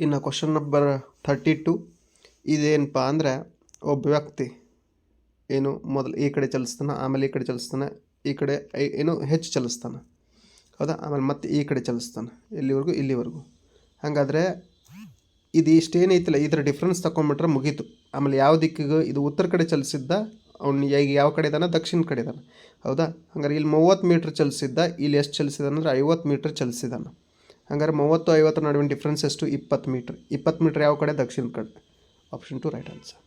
ಇನ್ನು ಕ್ವಶನ್ ನಂಬರ್ ಥರ್ಟಿ ಟು ಇದೇನಪ್ಪ ಅಂದರೆ ಒಬ್ಬ ವ್ಯಕ್ತಿ ಏನು ಮೊದಲು ಈ ಕಡೆ ಚಲಿಸ್ತಾನೆ, ಆಮೇಲೆ ಈ ಕಡೆ ಚಲಿಸ್ತಾನೆ, ಈ ಕಡೆ ಏನು ಹೆಚ್ಚು ಚಲಿಸ್ತಾನೆ. ಹೌದಾ? ಆಮೇಲೆ ಮತ್ತೆ ಈ ಕಡೆ ಚಲಿಸ್ತಾನೆ ಇಲ್ಲಿವರೆಗೂ ಇಲ್ಲಿವರೆಗೂ. ಹಾಗಾದರೆ ಇದು ಇಷ್ಟೇನೈತಿಲ್ಲ ಇದರ ಡಿಫ್ರೆನ್ಸ್ ತಗೊಂಬಿಟ್ರೆ ಮುಗೀತು. ಆಮೇಲೆ ಯಾವ ದಿಕ್ಕಿಗೆ ಇದು ಉತ್ತರ ಕಡೆ ಚಲಿಸಿದ್ದ ಅವ್ನು ಈಗ ಯಾವ ಕಡೆ ಇದ್ದಾನೆ ದಕ್ಷಿಣ ಕಡೆ ಇದ್ದಾನೆ ಹೌದಾ? ಹಂಗಾರೆ ಇಲ್ಲಿ ಮೂವತ್ತು ಮೀಟ್ರ್ ಚಲಿಸಿದ್ದ, ಇಲ್ಲಿ ಎಷ್ಟು ಚಲಿಸಿದಾನೆ ಅಂದರೆ ಐವತ್ತು ಮೀಟ್ರ್ ಚಲಿಸಿದಾನೆ. ಹಂಗಾರೆ ಮೂವತ್ತು, ಐವತ್ತು ನಡುವಿನ ಡಿಫ್ರೆನ್ಸ್ ಎಷ್ಟು? ಇಪ್ಪತ್ತು ಮೀಟ್ರ್ ಇಪ್ಪತ್ತು ಮೀಟ್ರ್ ಯಾವ ಕಡೆ? ದಕ್ಷಿಣ ಕಡೆ. ಆಪ್ಷನ್ ಟು ರೈಟ್ ಆನ್ಸರ್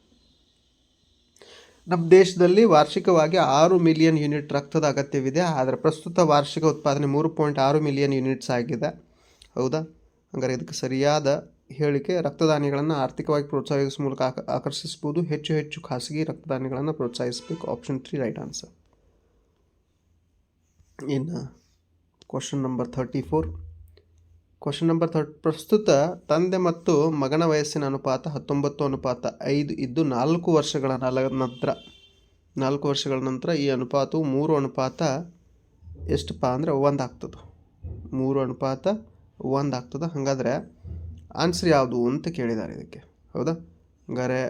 ನಮ್ಮ ದೇಶದಲ್ಲಿ ವಾರ್ಷಿಕವಾಗಿ ಆರು ಮಿಲಿಯನ್ ಯೂನಿಟ್ ರಕ್ತದ ಅಗತ್ಯವಿದೆ. ಆದರೆ ಪ್ರಸ್ತುತ ವಾರ್ಷಿಕ ಉತ್ಪಾದನೆ ಮೂರು ಪಾಯಿಂಟ್ ಆರು ಮಿಲಿಯನ್ ಯೂನಿಟ್ಸ್ ಆಗಿದೆ. ಹೌದಾ? ಹಂಗಾರೆ ಇದಕ್ಕೆ ಸರಿಯಾದ ಹೇಳಿಕೆ ರಕ್ತದಾನಿಗಳನ್ನು ಆರ್ಥಿಕವಾಗಿ ಪ್ರೋತ್ಸಾಹಿಸುವ ಮೂಲಕ ಆಕರ್ಷಿಸಬಹುದು. ಹೆಚ್ಚು ಹೆಚ್ಚು ಖಾಸಗಿ ರಕ್ತದಾನಿಗಳನ್ನು ಪ್ರೋತ್ಸಾಹಿಸಬೇಕು. ಆಪ್ಷನ್ ತ್ರೀ ರೈಟ್ ಆನ್ಸರ್ ಇನ್ನು question number thirty four question number thirty ಪ್ರಸ್ತುತ ತಂದೆ ಮತ್ತು ಮಗನ ವಯಸ್ಸಿನ ಅನುಪಾತ ಹತ್ತೊಂಬತ್ತು, ಅನುಪಾತ ಐದು ಇದ್ದು ನಾಲ್ಕು ವರ್ಷಗಳ ನಂತರ, ನಾಲ್ಕು ವರ್ಷಗಳ ನಂತರ ಈ ಅನುಪಾತವು ಮೂರು ಅನುಪಾತ ಎಷ್ಟಪ್ಪ ಅಂದರೆ ಒಂದು ಆಗ್ತದೆ ಮೂರು ಅನುಪಾತ ಒಂದು ಆಗ್ತದೆ ಹಾಗಾದರೆ ಆನ್ಸರ್ ಯಾವುದು ಅಂತ ಕೇಳಿದ್ದಾರೆ ಇದಕ್ಕೆ. ಹೌದಾ? ಹಂಗಾರೆ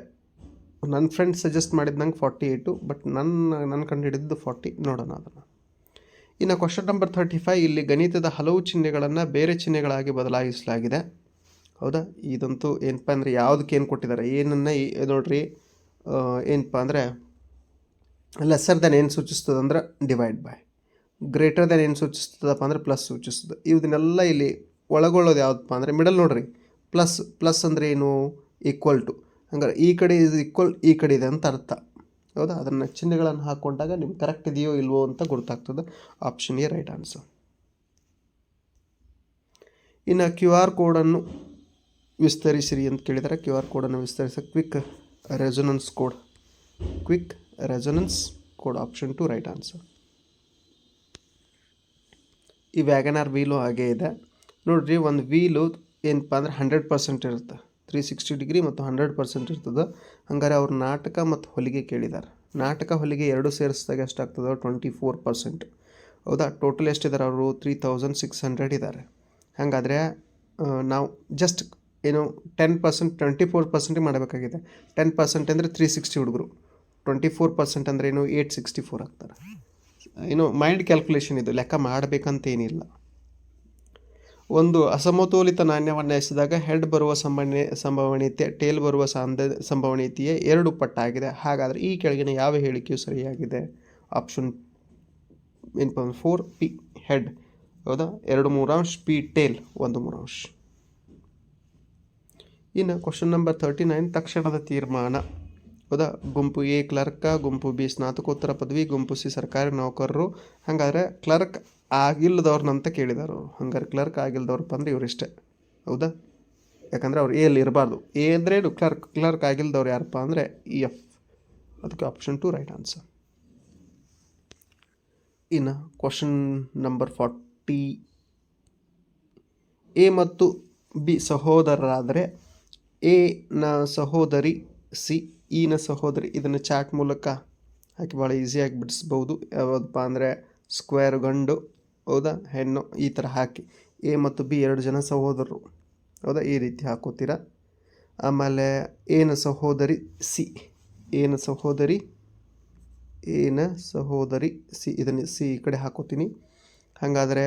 ನನ್ನ ಫ್ರೆಂಡ್ ಸಜೆಸ್ಟ್ ಮಾಡಿದ್ದಂಗೆ ಫಾರ್ಟಿ ಏಯ್ಟು ಬಟ್ ನನ್ನ ನನ್ನ ಕಂಡು ಹಿಡಿದಿದ್ದು ಫಾರ್ಟಿ ನೋಡೋಣ ಅದನ್ನು. ಇನ್ನು ಕ್ವಶನ್ ನಂಬರ್ ತರ್ಟಿ ಫೈವ್ ಇಲ್ಲಿ ಗಣಿತದ ಹಲವು ಚಿಹ್ನೆಗಳನ್ನು ಬೇರೆ ಚಿಹ್ನೆಗಳಾಗಿ ಬದಲಾಯಿಸಲಾಗಿದೆ. ಹೌದಾ? ಇದಂತೂ ಏನಪ್ಪ ಅಂದರೆ ಯಾವುದಕ್ಕೆ ಏನು ಕೊಟ್ಟಿದ್ದಾರೆ? ಏನನ್ನು ನೋಡ್ರಿ ಏನಪ್ಪ ಅಂದರೆ ಲೆಸ್ಸರ್ ದೆನ್ ಏನು ಸೂಚಿಸ್ತದೆ ಅಂದ್ರೆ ಡಿವೈಡ್ ಬೈ ಗ್ರೇಟರ್ ದೆನ್ ಏನು ಸೂಚಿಸ್ತದಪ್ಪ ಅಂದರೆ ಪ್ಲಸ್ ಸೂಚಿಸ್ತದೆ. ಇವನ್ನೆಲ್ಲ ಇಲ್ಲಿ ಒಳಗೊಳ್ಳೋದು ಯಾವುದಪ್ಪ ಅಂದರೆ ಮಿಡಲ್ ನೋಡ್ರಿ. ಪ್ಲಸ್ ಪ್ಲಸ್ ಅಂದರೆ ಏನು? ಈಕ್ವಲ್ ಟು ಹಂಗಾರೆ ಈ ಕಡೆ ಇದು ಈಕ್ವಲ್ ಈ ಕಡೆ ಇದೆ ಅಂತ ಅರ್ಥ. ಹೌದಾ? ಅದನ್ನು ಚಿಹ್ನೆಗಳನ್ನು ಹಾಕ್ಕೊಂಡಾಗ ನಿಮ್ಗೆ ಕರೆಕ್ಟ್ ಇದೆಯೋ ಇಲ್ವೋ ಅಂತ ಗೊತ್ತಾಗ್ತದೆ. ಆಪ್ಷನ್ ಎ ರೈಟ್ ಆನ್ಸರ್ ಇನ್ನು ಕ್ಯೂ ಆರ್ ಕೋಡನ್ನು ವಿಸ್ತರಿಸಿರಿ ಅಂತ ಕೇಳಿದರೆ. ಕ್ಯೂ ಆರ್ ಕೋಡನ್ನು ವಿಸ್ತರಿಸ quick resonance code quick resonance code option two right answer ಈ ವ್ಯಾಗನಾರ್ ವೀಲು ಹಾಗೇ ಇದೆ. ನೋಡಿರಿ, ಒಂದು ವೀಲು ಏನಪ್ಪ ಅಂದ್ರೆ ಹಂಡ್ರೆಡ್ ಪರ್ಸೆಂಟ್ ಇರುತ್ತೆ. ತ್ರೀ ಸಿಕ್ಸ್ಟಿ ಡಿಗ್ರಿ ಮತ್ತು ಹಂಡ್ರೆಡ್ ಪರ್ಸೆಂಟ್ ಇರ್ತದೆ. ಹಂಗಾರೆ ಅವ್ರು ನಾಟಕ ಮತ್ತು ಹೊಲಿಗೆ ಕೇಳಿದ್ದಾರೆ ನಾಟಕ, ಹೊಲಿಗೆ ಎರಡು ಸೇರಿಸಿದಾಗ ಎಷ್ಟಾಗ್ತದೆ? ಟ್ವೆಂಟಿ ಫೋರ್ ಪರ್ಸೆಂಟ್ ಹೌದಾ? ಟೋಟಲ್ ಎಷ್ಟಿದ್ದಾರೆ ಅವರು? ತ್ರೀ ತೌಸಂಡ್ ಸಿಕ್ಸ್ ಹಂಡ್ರೆಡ್ ಇದ್ದಾರೆ ಹಾಗಾದರೆ ನಾವು ಜಸ್ಟ್ ಏನು ಟೆನ್ ಪರ್ಸೆಂಟ್ ಟ್ವೆಂಟಿ ಫೋರ್ ಪರ್ಸೆಂಟಿಗೆ ಮಾಡಬೇಕಾಗಿದೆ. ಟೆನ್ ಪರ್ಸೆಂಟ್ ಅಂದರೆ ತ್ರೀ ಸಿಕ್ಸ್ಟಿ ಹುಡುಗರು. ಟ್ವೆಂಟಿ ಫೋರ್ ಪರ್ಸೆಂಟ್ ಅಂದರೆ ಏನು ಏಯ್ಟ್ ಸಿಕ್ಸ್ಟಿ ಫೋರ್ ಆಗ್ತಾರೆ. ಏನು ಮೈಂಡ್ ಕ್ಯಾಲ್ಕುಲೇಷನ್ ಇದು. ಲೆಕ್ಕ ಮಾಡಬೇಕಂತ ಏನಿಲ್ಲ ಒಂದು ಅಸಮತೋಲಿತ ನಾಣ್ಯವನ್ನು ಎಸೆದಾಗ ಹೆಡ್ ಬರುವ ಸಂಭವನೆ ಸಂಭವನೀಯತೆ ಟೇಲ್ ಬರುವ ಸಾಂದ ಸಂಭವನೀಯತೆಯೇ ಎರಡು ಪಟ್ಟಾಗಿದೆ. ಹಾಗಾದರೆ ಈ ಕೆಳಗಿನ ಯಾವ ಹೇಳಿಕೆಯು ಸರಿಯಾಗಿದೆ? Option in four P head. ಹೌದಾ? ಎರಡು ಮೂರಾಂಶ, ಪಿ ಟೇಲ್, ಒಂದು ಮೂರಾಂಶ. ಇನ್ನು ಕ್ವಶನ್ ನಂಬರ್ ತರ್ಟಿ ನೈನ್, ತಕ್ಷಣದ ತೀರ್ಮಾನ. ಹೌದಾ? ಗುಂಪು ಎ, ಕ್ಲರ್ಕ, ಗುಂಪು ಬಿ, ಸ್ನಾತಕೋತ್ತರ ಪದವಿ, ಗುಂಪು ಸಿ, ಸರ್ಕಾರಿ ನೌಕರರು. ಹಾಗಾದರೆ ಕ್ಲರ್ಕ್ ಆಗಿಲ್ಲದವ್ರನ್ನಂತ ಕೇಳಿದಾರು. ಹಂಗಾರೆ ಕ್ಲರ್ಕ್ ಆಗಿಲ್ದವ್ರಪ್ಪ ಅಂದ್ರೆ ಇವರಿಷ್ಟೇ ಹೌದಾ? ಯಾಕಂದರೆ ಅವ್ರು ಎಲ್ಲಿ ಇರಬಾರ್ದು. ಎ ಅಂದರೆ ಕ್ಲರ್ಕ್ ಕ್ಲರ್ಕ್ ಆಗಿಲ್ದವ್ರು ಯಾರಪ್ಪ ಅಂದರೆ ಇ ಎಫ್ ಅದಕ್ಕೆ ಆಪ್ಷನ್ ಟು ರೈಟ್ ಆನ್ಸರ್ ಇನ್ನು ಕ್ವಶನ್ ನಂಬರ್ ಫಾರ್ಟಿ ಎ ಮತ್ತು ಬಿ ಸಹೋದರರಾದರೆ ಎ ನ ಸಹೋದರಿ ಸಿ ಇ ನ ಸಹೋದರಿ ಇದನ್ನು ಚಾಟ್ ಮೂಲಕ ಹಾಕಿ ಭಾಳ ಈಸಿಯಾಗಿ ಬಿಡಿಸ್ಬೋದು. ಯಾವುದಪ್ಪ ಅಂದರೆ ಸ್ಕ್ವೇರ್ ಗಂಡು ಹೌದಾ? ಹೆಣ್ಣು, ಈ ಥರ ಹಾಕಿ. ಎ ಮತ್ತು ಬಿ ಎರಡು ಜನ ಸಹೋದರರು. ಹೌದಾ? ಈ ರೀತಿ ಹಾಕೋತೀರ? ಆಮೇಲೆ ಎನ ಸಹೋದರಿ ಸಿ. ಎನ ಸಹೋದರಿ? ಏನ ಸಹೋದರಿ ಸಿ. ಇದನ್ನು ಸಿ ಈ ಕಡೆ ಹಾಕೋತೀನಿ. ಹಾಗಾದರೆ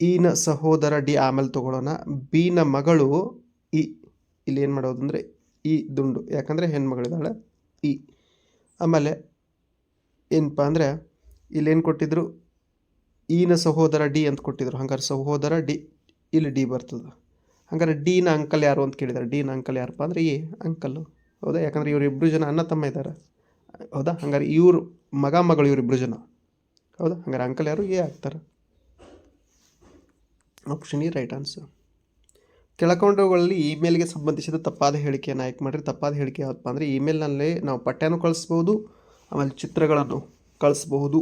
ಇನ ಸಹೋದರ ಡಿ ಆಮೇಲೆ ತೊಗೊಳ್ಳೋಣ. ಬಿನ ಮಗಳು ಇ. ಇಲ್ಲಿ ಏನು ಮಾಡೋದಂದರೆ ಈ ದುಂಡು. ಯಾಕಂದರೆ ಹೆಣ್ಮಗಳಿದ್ದಾಳೆ. ಇ. ಆಮೇಲೆ ಏನಪ್ಪ ಅಂದರೆ ಇಲ್ಲೇನು ಕೊಟ್ಟಿದ್ರು? ಇನ ಸಹೋದರ ಡಿ ಅಂತ ಕೊಟ್ಟಿದ್ರು. ಹಂಗಾರೆ ಸಹೋದರ ಡಿ, ಇಲ್ಲಿ ಡಿ ಬರ್ತದೆ. ಹಂಗಾರೆ ಡಿನ ಅಂಕಲ್ ಯಾರು ಅಂತ ಕೇಳಿದ್ದಾರೆ ಡಿನ ಅಂಕಲ್ ಯಾರಪ್ಪ ಅಂದರೆ ಎ ಅಂಕಲ್ಲು ಹೌದಾ? ಯಾಕಂದರೆ ಇವರಿಬ್ಬರು ಜನ ಅಣ್ಣ ತಮ್ಮ ಇದ್ದಾರೆ ಹೌದಾ? ಹಂಗಾರೆ ಇವರು ಮಗ ಮಗಳು ಇವರಿಬ್ಬರು ಜನ. ಹೌದಾ? ಹಂಗಾರೆ ಅಂಕಲ್ ಯಾರು? ಎ ಆಗ್ತಾರೆ. ಆಪ್ಷನ್ ಇ ರೈಟ್ ಆನ್ಸರ್ ಕೆಳಕೊಂಡವುಗಳಲ್ಲಿ ಇಮೇಲ್ಗೆ ಸಂಬಂಧಿಸಿದ ತಪ್ಪಾದ ಹೇಳಿಕೆಯನ್ನು ಆಯ್ಕೆ ಮಾಡಿರಿ. ತಪ್ಪಾದ ಹೇಳಿಕೆ ಯಾವುದಪ್ಪ ಅಂದರೆ ಇಮೇಲ್ನಲ್ಲಿ ನಾವು ಪಠ್ಯನೂ ಕಳಿಸ್ಬೋದು, ಆಮೇಲೆ ಚಿತ್ರಗಳನ್ನು ಕಳಿಸ್ಬಹುದು.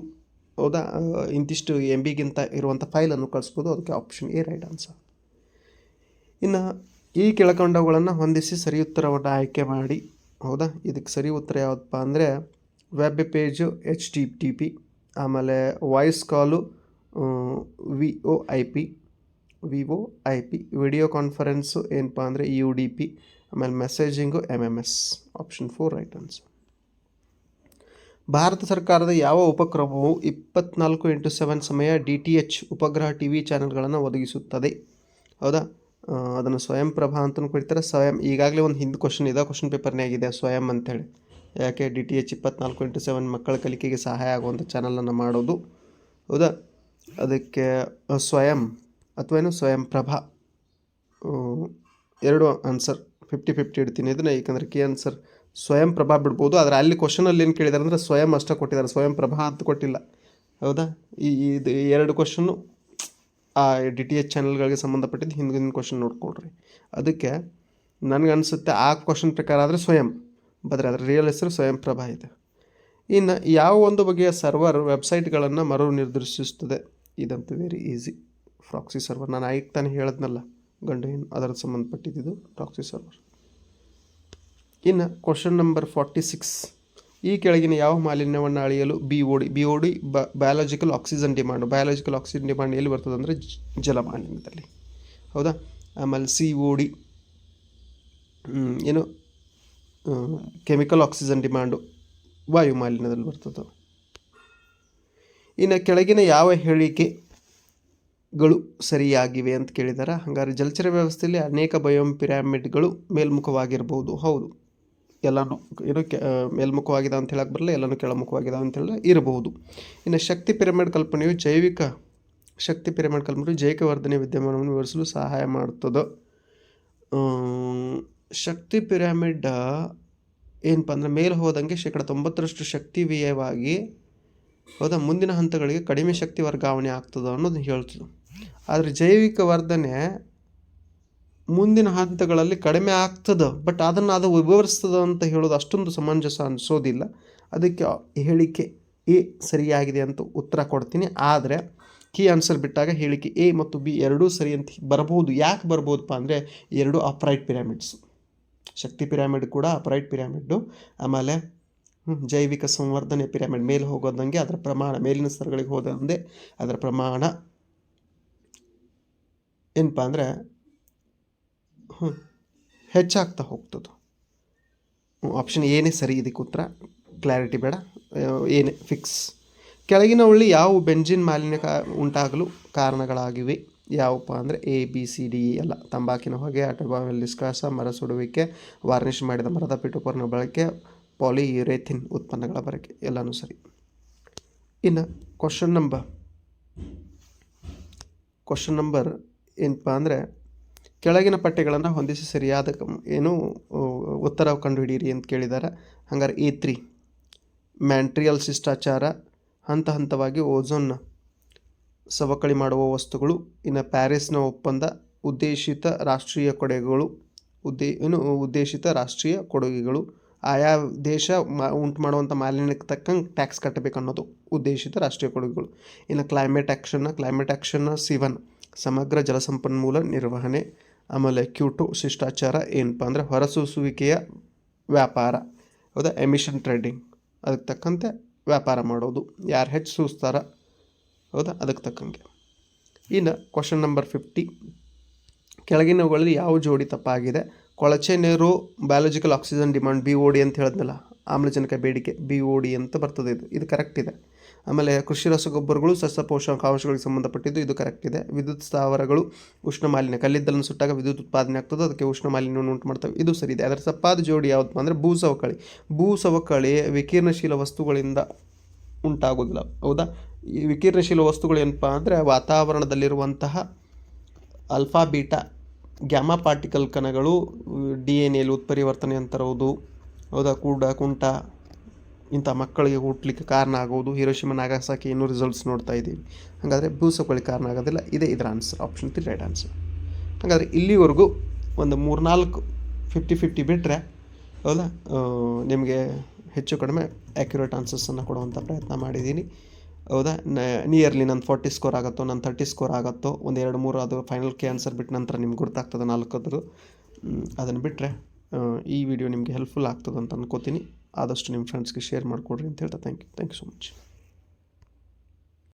ಹೌದಾ? ಇಂತಿಷ್ಟು ಎಂ ಬಿಗಿಂತ ಇರುವಂಥ ಫೈಲನ್ನು ಕಳಿಸ್ಬೋದು, ಅದಕ್ಕೆ ಆಪ್ಷನ್ ಎ ರೈಟ್ ಆನ್ಸರ್ ಇನ್ನು ಈ ಕೆಳಕಂಡವುಗಳನ್ನು ಹೊಂದಿಸಿ ಸರಿ ಉತ್ತರವನ್ನು ಆಯ್ಕೆ ಮಾಡಿ. ಹೌದಾ? ಇದಕ್ಕೆ ಸರಿ ಉತ್ತರ ಯಾವುದಪ್ಪ ಅಂದರೆ web page H T T P ಆಮೇಲೆ voice call V O I P Vivo I P video conference ಏನಪ್ಪ ಅಂದರೆ ಯು ಡಿ ಪಿ ಆಮೇಲೆ messaging M M S option four right answer Bharat ಸರ್ಕಾರದ ಯಾವ ಉಪಕ್ರಮವು ಇಪ್ಪತ್ನಾಲ್ಕು ಇಂಟು ಸೆವೆನ್ ಸಮಯ ಡಿ ಟಿ ಎಚ್ ಉಪಗ್ರಹ ಟಿ ವಿ ಚಾನೆಲ್ಗಳನ್ನು ಒದಗಿಸುತ್ತದೆ? ಹೌದಾ? ಅದನ್ನು ಸ್ವಯಂ ಪ್ರಭಾ ಅಂತಲೂ ಕರೀತಾರೆ. ಸ್ವಯಂ ಈಗಾಗಲೇ ಒಂದು ಹಿಂದೆ ಕ್ವಶನ್ ಇದೆ. ಕ್ವಶನ್ ಪೇಪರ್ನಾಗಿದೆ ಸ್ವಯಂ ಅಂತೇಳಿ. ಯಾಕೆ ಡಿ ಟಿ ಎಚ್ ಇಪ್ಪತ್ನಾಲ್ಕು ಇಂಟು ಸೆವೆನ್ ಮಕ್ಕಳ ಕಲಿಕೆಗೆ ಸಹಾಯ ಆಗುವಂಥ ಚಾನಲನ್ನು ಮಾಡೋದು? ಹೌದಾ? ಅದಕ್ಕೆ ಸ್ವಯಂ ಅಥವಾ ಏನು? ಸ್ವಯಂ ಪ್ರಭಾ. ಎರಡು ಆನ್ಸರ್ ಫಿಫ್ಟಿ ಫಿಫ್ಟಿ ಇಡ್ತೀನಿ. ಇದನ್ನು ಏಕೆಂದರೆ ಕೆ ಆನ್ಸರ್ ಸ್ವಯಂ ಪ್ರಭಾ ಬಿಡ್ಬೋದು. ಆದರೆ ಅಲ್ಲಿ ಕ್ವಶನಲ್ಲಿ ಏನು ಕೇಳಿದ್ದಾರೆ ಅಂದರೆ ಸ್ವಯಂ ಅಷ್ಟೇ ಕೊಟ್ಟಿದ್ದಾರೆ. ಸ್ವಯಂ ಪ್ರಭಾ ಅಂತ ಕೊಟ್ಟಿಲ್ಲ. ಹೌದಾ? ಈ ಇದು ಎರಡು ಕ್ವಶನ್ನು ಆ ಡಿ ಟಿ ಎಚ್ ಚಾನಲ್ಗಳಿಗೆ ಸಂಬಂಧಪಟ್ಟಿದ್ದು ಹಿಂದಿನ ಕ್ವಶನ್ ನೋಡ್ಕೊಳ್ರಿ. ಅದಕ್ಕೆ ನನಗೆ ಅನಿಸುತ್ತೆ ಆ ಕ್ವಶನ್ ಪ್ರಕಾರ ಆದರೆ ಸ್ವಯಂ. ಬದ್ರೆ ಅದರ ರಿಯಲ್ ಹೆಸರು ಸ್ವಯಂ ಪ್ರಭಾ ಇದೆ. ಇನ್ನು ಯಾವ ಒಂದು ಬಗೆಯ ಸರ್ವರ್ ವೆಬ್ಸೈಟ್ಗಳನ್ನು ಮರು ನಿರ್ದರ್ಶಿಸುತ್ತದೆ ಇದಂತೂ ವೆರಿ ಈಸಿ ಪ್ರಾಕ್ಸಿ ಸರ್ವರ್ ನಾನು ಆಯ್ಕೆ ತಾನೇ ಹೇಳಿದ್ನಲ್ಲ ಗಂಡು ಏನು ಅದರ ಸಂಬಂಧಪಟ್ಟಿದ್ದು ಪ್ರಾಕ್ಸಿ ಸರ್ವರ್ ಇನ್ನು ಕ್ವಶನ್ ನಂಬರ್ ಫಾರ್ಟಿ ಸಿಕ್ಸ್ ಈ ಕೆಳಗಿನ ಯಾವ ಮಾಲಿನ್ಯವನ್ನು ಅಳೆಯಲು B O D B O D biological oxygen demand biological oxygen demand ಎಲ್ಲಿ ಬರ್ತದೆ ಅಂದರೆ ಜಲಮಾಲಿನ್ಯದಲ್ಲಿ. ಹೌದಾ? ಆಮೇಲೆ ಸಿ ಒ ಡಿ ಏನು? ಕೆಮಿಕಲ್ ಆಕ್ಸಿಜನ್ ಡಿಮಾಂಡು ವಾಯು ಮಾಲಿನ್ಯದಲ್ಲಿ ಬರ್ತದೆ. ಇನ್ನು ಕೆಳಗಿನ ಯಾವ ಹೇಳಿಕೆಗಳು ಸರಿಯಾಗಿವೆ ಅಂತ ಕೇಳಿದಾರೆ? ಹಾಗಾದ್ರೆ ಜಲಚರ ವ್ಯವಸ್ಥೆಯಲ್ಲಿ ಅನೇಕ ಬಯೋಮ್ ಪಿರಾಮಿಡ್ಗಳು ಮೇಲ್ಮುಖವಾಗಿರ್ಬೋದು. ಹೌದು. ಎಲ್ಲನೂ ಏನು ಕೆ ಮೇಲ್ಮುಖವಾಗಿದೆ ಅಂತ ಹೇಳಕ್ಕೆ ಬರಲ್ಲ, ಎಲ್ಲಾನು ಕೆಳಮುಖವಾಗಿದೆ ಅಂತ ಹೇಳಿದ್ರೆ ಇರಬಹುದು. ಇನ್ನು ಶಕ್ತಿ ಪಿರಮಿಡ್ ಕಲ್ಪನೆಯು ಜೈವಿಕ ಶಕ್ತಿ ಪಿರಮಿಡ್ ಕಲ್ಪನೆಯು ಜೈವಿಕ ವರ್ಧನೆ ವಿದ್ಯಮಾನವನ್ನು ವಿವರಿಸಲು ಸಹಾಯ ಮಾಡ್ತದೆ. ಶಕ್ತಿ ಪಿರಮಿಡ್ ಏನಪ್ಪ ಅಂದರೆ ಮೇಲೆ ಹೋದಂಗೆ ಶೇಕಡ ತೊಂಬತ್ತರಷ್ಟು ಶಕ್ತಿ ವ್ಯಯವಾಗಿ ಹೌದಾ ಮುಂದಿನ ಹಂತಗಳಿಗೆ ಕಡಿಮೆ ಶಕ್ತಿ ವರ್ಗಾವಣೆ ಆಗ್ತದೆ ಅನ್ನೋದು ಹೇಳ್ತದೆ. ಆದರೆ ಜೈವಿಕ ವರ್ಧನೆ ಮುಂದಿನ ಹಂತಗಳಲ್ಲಿ ಕಡಿಮೆ ಆಗ್ತದೆ ಬಟ್ ಅದನ್ನು ಅದು ವಿವರಿಸ್ತದೆ ಅಂತ ಹೇಳೋದು ಅಷ್ಟೊಂದು ಸಮಂಜಸ ಅನಿಸೋದಿಲ್ಲ. ಅದಕ್ಕೆ ಹೇಳಿಕೆ ಎ ಸರಿಯಾಗಿದೆ ಅಂತ ಉತ್ತರ ಕೊಡ್ತೀನಿ. ಆದರೆ ಕೀ ಆನ್ಸರ್ ಬಿಟ್ಟಾಗ ಹೇಳಿಕೆ ಎ ಮತ್ತು ಬಿ ಎರಡೂ ಸರಿ ಅಂತ ಬರ್ಬೋದು ಯಾಕೆ ಬರ್ಬೋದಪ್ಪ ಅಂದರೆ ಎರಡು ಅಪ್ರೈಟ್ ಪಿರಾಮಿಡ್ಸು ಶಕ್ತಿ ಪಿರಾಮಿಡ್ ಕೂಡ ಅಪ್ರೈಟ್ ಪಿರಾಮಿಡ್ಡು ಆಮೇಲೆ ಜೈವಿಕ ಸಂವರ್ಧನೆ ಪಿರಮಿಡ್ ಮೇಲೆ ಹೋಗೋದಂಗೆ ಅದರ ಪ್ರಮಾಣ, ಮೇಲಿನ ಸ್ತರಗಳಿಗೆ ಹೋದಂದೇ ಅದರ ಪ್ರಮಾಣ. ಏನಪ್ಪ ಅಂದರೆ ಹೆಚ್ಚಾಗ್ತಾ ಹೋಗ್ತದೆ. ಆಪ್ಷನ್ ಏನೇ ಸರಿ, ಇದಕ್ಕೆ ಉತ್ತರ. ಕ್ಲಾರಿಟಿ ಬೇಡ. ಏನೇ ಫಿಕ್ಸ್ ಕೆಳಗಿನ ಉಳ್ಳಿ ಯಾವ ಬೆಂಜಿನ್ ಮಾಲಿನ್ಯ ಕಾ, ಉಂಟಾಗಲು ಕಾರಣಗಳಾಗಿವೆ? ಯಾವಪ್ಪ ಅಂದರೆ A B C D E ಎಲ್ಲ. ತಂಬಾಕಿನ ಹೊಗೆ ಆಟೋಮೊಬೈಲ್ ನಿಷ್ಕಾಸ, ಮರ ಸುಡುವಿಕೆ ವಾರ್ನಿಷ್ ಮಾಡಿದ ಮರದ ಪಿಟುಪರ್ನ ಬಳಕೆ ಪಾಲಿಯುರೇಥಿನ್ ಉತ್ಪನ್ನಗಳ ಬಳಕೆ, ಎಲ್ಲನೂ ಸರಿ. ಇನ್ನು ಕ್ವಶನ್ ನಂಬರ್ ಕ್ವಶನ್ ನಂಬರ್ ಏನಪ್ಪ ಅಂದರೆ ಕೆಳಗಿನ ಪಠ್ಯಗಳನ್ನು ಹೊಂದಿಸಿ ಸರಿಯಾದ ಏನು ಉತ್ತರ ಕಂಡುಹಿಡಿಯಿರಿ ಅಂತ ಕೇಳಿದ್ದಾರೆ ಹಂಗಾರೆ ಎ ತ್ರೀ, ಮ್ಯಾಂಟ್ರಿಯಲ್ ಶಿಷ್ಟಾಚಾರ, ಹಂತ ಹಂತವಾಗಿ ಓಝೋನ್ನ ಸವಕಳಿ ಮಾಡುವ ವಸ್ತುಗಳು, ಇನ್ನು ಪ್ಯಾರಿಸ್ನ ಒಪ್ಪಂದ, ಉದ್ದೇಶಿತ ರಾಷ್ಟ್ರೀಯ ಕೊಡುಗೆಗಳು, ಉದ್ದೇ, ಏನು, ಉದ್ದೇಶಿತ ರಾಷ್ಟ್ರೀಯ ಕೊಡುಗೆಗಳು, ಆಯಾ ದೇಶ ಮಾ ಉಂಟು ಮಾಡುವಂಥ ಮಾಲಿನ್ಯಕ್ಕೆ ತಕ್ಕಂಗೆ ಟ್ಯಾಕ್ಸ್ ಕಟ್ಟಬೇಕು ಅನ್ನೋದು ಉದ್ದೇಶಿತ ರಾಷ್ಟ್ರೀಯ ಕೊಡುಗೆಗಳು. ಇನ್ನು ಕ್ಲೈಮೇಟ್ ಆ್ಯಕ್ಷನ್ನ ಕ್ಲೈಮೇಟ್ ಆ್ಯಕ್ಷನ್ನ ಸಿವನ್ ಸಮಗ್ರ ಜಲಸಂಪನ್ಮೂಲ ನಿರ್ವಹಣೆ ಆಮೇಲೆ ಕ್ಯೂಟು ಶಿಷ್ಟಾಚಾರ ಏನಪ್ಪ ಅಂದರೆ ಹೊರಸೂಸುವಿಕೆಯ ವ್ಯಾಪಾರ. ಹೌದಾ? ಎಮಿಷನ್ ಟ್ರೇಡಿಂಗ್ ಅದಕ್ಕೆ ತಕ್ಕಂತೆ ವ್ಯಾಪಾರ ಮಾಡೋದು. ಯಾರು ಹೆಚ್ಚು ಸೂಸ್ತಾರ? ಹೌದಾ? ಅದಕ್ಕೆ ತಕ್ಕಂಗೆ. ಇನ್ನು ಕ್ವಶನ್ ನಂಬರ್ ಫಿಫ್ಟಿ ಕೆಳಗಿನವುಗಳಲ್ಲಿ ಯಾವ ಜೋಡಿ ತಪ್ಪಾಗಿದೆ? ಕೊಳಚೆ ನೀರು biological oxygen demand B O D ಅಂತ ಹೇಳಿದ್ನಲ್ಲ, ಆಮ್ಲಜನಕ ಬೇಡಿಕೆ ಬಿ ಓ ಡಿ ಅಂತ ಬರ್ತದೆ ಇದು. ಇದು ಕರೆಕ್ಟ್ ಇದೆ. ಆಮೇಲೆ ಕೃಷಿ ರಸಗೊಬ್ಬರಗಳು ಸಸ್ಯ ಪೋಷಕಾಂಶಗಳಿಗೆ ಸಂಬಂಧಪಟ್ಟಿದ್ದು ಇದು ಕರೆಕ್ಟ್ ಇದೆ. ವಿದ್ಯುತ್ ಸ್ಥಾವರಗಳು ಉಷ್ಣ ಮಾಲಿನ್ಯ, ಕಲ್ಲಿದ್ದಲನ್ನು ಸುಟ್ಟಾಗ ವಿದ್ಯುತ್ ಉತ್ಪಾದನೆ ಆಗ್ತದೆ, ಅದಕ್ಕೆ ಉಷ್ಣ ಮಾಲಿನ್ಯವನ್ನು ಉಂಟು ಮಾಡ್ತವೆ. ಇದು ಸರಿ ಇದೆ. ಅದರ ಸಪ್ಪಾದ ಜೋಡಿ ಯಾವುದಪ್ಪ ಅಂದರೆ ಭೂ ಸವಕಳಿ ಭೂ ಸವಕಳಿ ವಿಕಿರಣಶೀಲ ವಸ್ತುಗಳಿಂದ ಉಂಟಾಗೋದಿಲ್ಲ ಹೌದಾ? ಈ ವಿಕಿರಣಶೀಲ ವಸ್ತುಗಳು ಏನಪ್ಪ ಅಂದರೆ ವಾತಾವರಣದಲ್ಲಿರುವಂತಹ ಅಲ್ಫಾ ಬೀಟಾ ಗ್ಯಾಮಾ ಪಾರ್ಟಿಕಲ್ ಕಣಗಳು, ಡಿ ಎನ್ ಎಲ್ಲಿ ಉತ್ಪರಿವರ್ತನೆ ಅಂತರೋದು ಹೌದಾ? ಕೂಡ ಕುಂಟ ಇಂಥ ಮಕ್ಕಳಿಗೆ ಹುಟ್ಟಲಿಕ್ಕೆ ಕಾರಣ ಆಗೋದು, ಹಿರೋಶಿಮ, ನಾಗಾಸಾಕಿ ಇನ್ನೂ ರಿಸಲ್ಟ್ಸ್ ನೋಡ್ತಾ ಇದ್ದೀವಿ. ಹಾಗಾದರೆ ಭೂಸವಕಳಿ ಕಾರಣ ಆಗೋದಿಲ್ಲ. ಇದೇ ಇದರ answer option three right answer ಹಾಗಾದರೆ ಇಲ್ಲಿವರೆಗೂ ಒಂದು ಮೂರ್ನಾಲ್ಕು ಫಿಫ್ಟಿ ಫಿಫ್ಟಿ ಬಿಟ್ಟರೆ ಹೌದಾ ನಿಮಗೆ ಹೆಚ್ಚು ಕಡಿಮೆ ಆ್ಯಕ್ಯುರೇಟ್ ಆನ್ಸರ್ಸನ್ನು ಕೊಡುವಂಥ ಪ್ರಯತ್ನ ಮಾಡಿದ್ದೀನಿ. ಹೌದಾ? ನಿಯರ್ಲಿ ನನ್ನ ಫಾರ್ಟಿ ಸ್ಕೋರ್ ಆಗುತ್ತೋ ನನ್ನ ತರ್ಟಿ ಸ್ಕೋರ್ ಆಗುತ್ತೋ, ಒಂದು ಎರಡು ಮೂರು ಅದು ಫೈನಲ್ ಕೆ ಆನ್ಸರ್ ಬಿಟ್ಟು ನಂತರ ನಿಮ್ಗೆ ಗೊತ್ತಾಗ್ತದೆ ನಾಲ್ಕದ್ರು ಅದನ್ನು ಬಿಟ್ಟರೆ ಈ ವಿಡಿಯೋ ನಿಮಗೆ ಹೆಲ್ಪ್ಫುಲ್ ಆಗ್ತದೆ ಅಂತ ಅನ್ಕೋತೀನಿ. ಆದಷ್ಟು ನಿಮ್ಮ ಫ್ರೆಂಡ್ಸ್ಗೆ ಶೇರ್ ಮಾಡಿಕೊಡ್ರಿ ಅಂತ ಹೇಳ್ತಾ thank you thank you so much